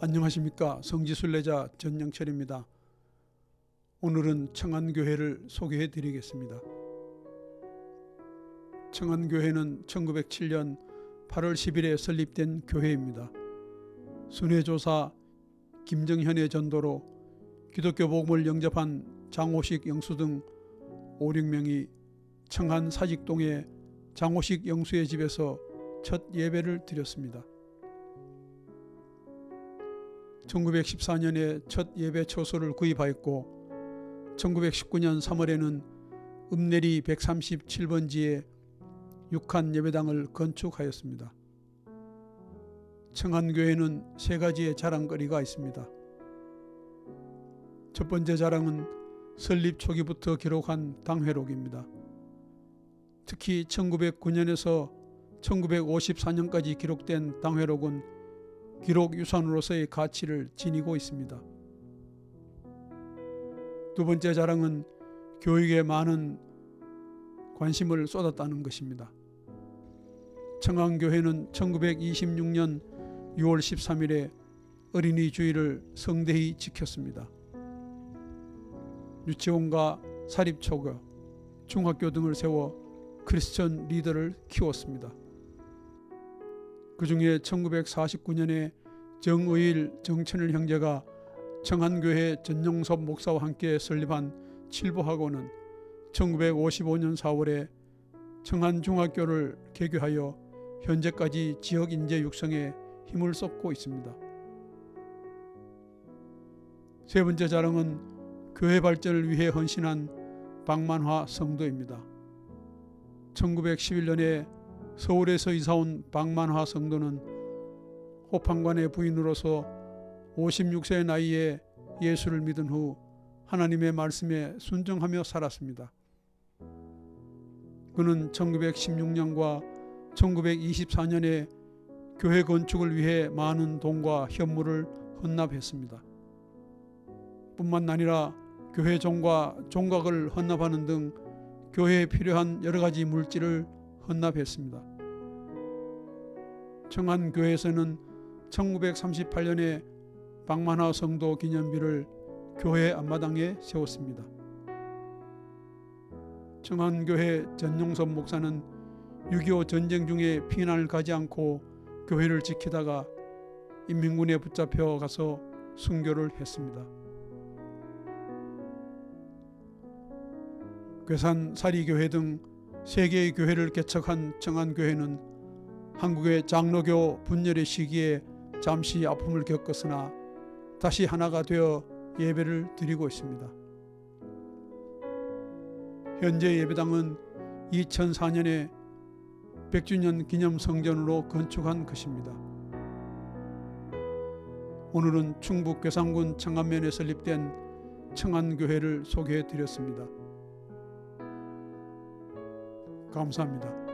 안녕하십니까 성지순례자 전영철입니다. 오늘은 청안교회를 소개해 드리겠습니다. 청안교회는 1907년 8월 10일에 설립된 교회입니다. 순회조사 김정현의 전도로 기독교 복음을 영접한 장호식 영수 등 5, 6명이 청안 사직동의 장호식 영수의 집에서 첫 예배를 드렸습니다. 1914년에 첫 예배 초소를 구입하였고 1919년 3월에는 읍내리 137번지에 6칸 예배당을 건축하였습니다. 청안교회는 세 가지의 자랑거리가 있습니다. 첫 번째 자랑은 설립 초기부터 기록한 당회록입니다. 특히 1909년에서 1954년까지 기록된 당회록은 기록 유산으로서의 가치를 지니고 있습니다. 두 번째 자랑은 교육에 많은 관심을 쏟았다는 것입니다. 청안교회는 1926년 6월 13일에 어린이 주일을 성대히 지켰습니다. 유치원과 사립초교, 중학교 등을 세워 크리스천 리더를 키웠습니다. 그 중에 1949년에 정의일 정천일 형제가 청한교회 전용섭 목사와 함께 설립한 칠보학원은 1955년 4월에 청한중학교를 개교하여 현재까지 지역 인재 육성에 힘을 쏟고 있습니다. 세 번째 자랑은 교회 발전을 위해 헌신한 박만화 성도입니다. 1911년에 서울에서 이사온 박만화 성도는 호판관의 부인으로서 56세의 나이에 예수를 믿은 후 하나님의 말씀에 순종하며 살았습니다. 그는 1916년과 1924년에 교회 건축을 위해 많은 돈과 현물을 헌납했습니다. 뿐만 아니라 교회 종과 종각을 헌납하는 등 교회에 필요한 여러 가지 물질을 헌납했습니다. 청안교회에서는 1938년에 박만화 성도 기념비를 교회 앞마당에 세웠습니다. 청안교회 전용섭 목사는 6.25 전쟁 중에 피난을 가지 않고 교회를 지키다가 인민군에 붙잡혀 가서 순교를 했습니다. 괴산 사리교회 등 세 개의 교회를 개척한 청안교회는 한국의 장로교 분열의 시기에 잠시 아픔을 겪었으나 다시 하나가 되어 예배를 드리고 있습니다. 현재 예배당은 2004년에 100주년 기념 성전으로 건축한 것입니다. 오늘은 충북 괴산군 청안면에 설립된 청안교회를 소개해 드렸습니다. 감사합니다.